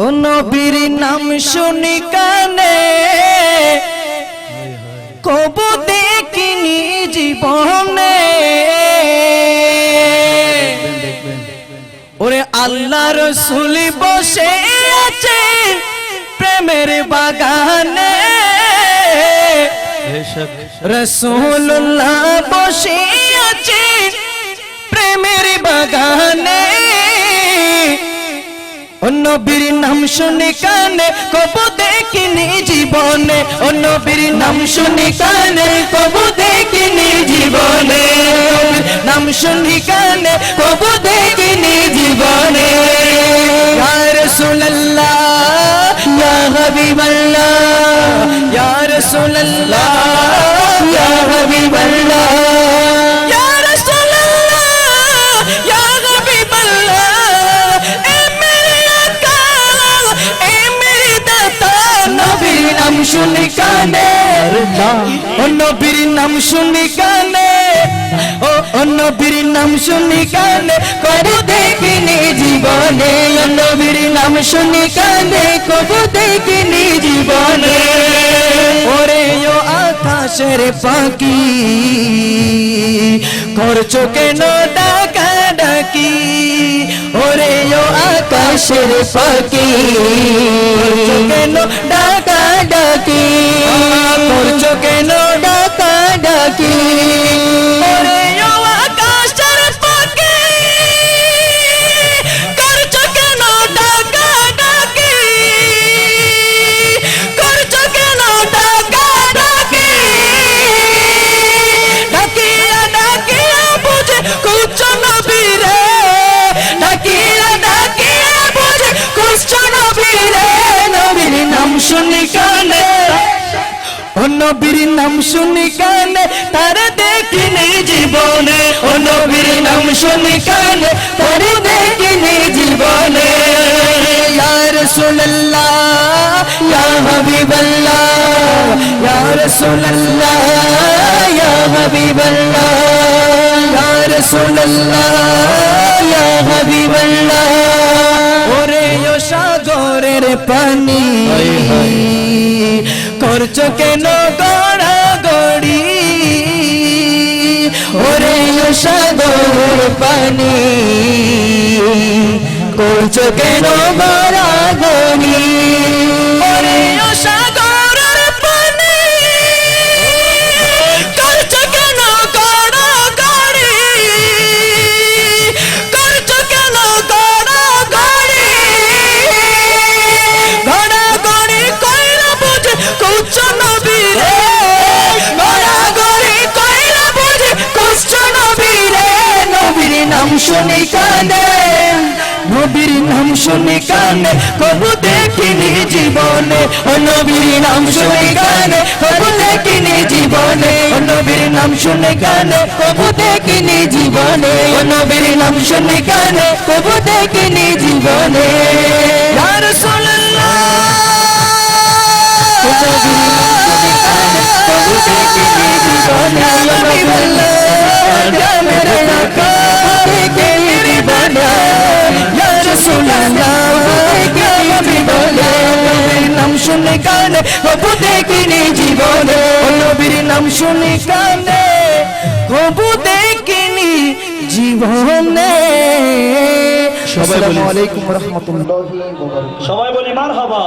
ও নবীর নাম শুনি কানে। কবু দেখিনি জীবনে। ওরে আল্লাহ রসুল বসে আছে প্রেমের বাগানে। রসুল্লাহ বসে আছে প্রেমের বাগানে। অন্য বীর নাম শুনে কানে, কব দেখিনি জীবনে। অন্য বীর নাম শুনে কানে, কব দেখিনি জীবনে। নাম শুনি কানে, কব দেখিনি জীবনে। রাসূলুল্লাহ, ইয়া হাবিবাল্লাহ, ইয়া নাম শুনি কানে। ও নবীর নাম শুনি কানে। ও ও নবীর নাম শুনি কানে। কবু দেখিনি জীবনে। ও নবীর নাম শুনি কানে। কবু দেখিনি জীবনে। ওরে, ও আকাশের পাখি করছ কেন ডাকা ডাকি। ওরে, ও আকাশের পাখি। নাম শুনি কানে। ও নবীর নাম শুনি কানে, তার দেখিনি জীবনে। ও নবীর নাম শুনি কানে, তার দেখিনি জীবনে। রাসূলুল্লাহ ইয়া হাবিবাল্লাহ ইয়া রাসূলুল্লাহ ইয়া হাবিবাল্লাহ ইয়া রাসূলুল্লাহ ইয়া হাবিবাল্লাহ। ওরে ও সাগরের পানি করছ কেন গড়া গড়ি ওরে ও পানি করছ কেন গড়া গড়ি ওরে ও সাগরের পানি করছ কেন নাম শুনি কানে নবীর নাম শুনি কানে, কবু দেখিনি জীবনে। ও নবীর নাম শুনি কানে, কবু দেখিনি জীবনে। ও নবীর নাম শুনি কানে, কবু দেখিনি জীবনে। ও নবীর নাম শুনি কানে, কবু দেখিনি জীবনে। রাসূলুল্লাহ! কানে কবু দেখিনি জীবনে। নবীর নাম শুনে কানে কবু দেখিনি জীবনে। সবাই বলি আলাইকুম রহমতুল্লাহি সবাই বলি মার হবা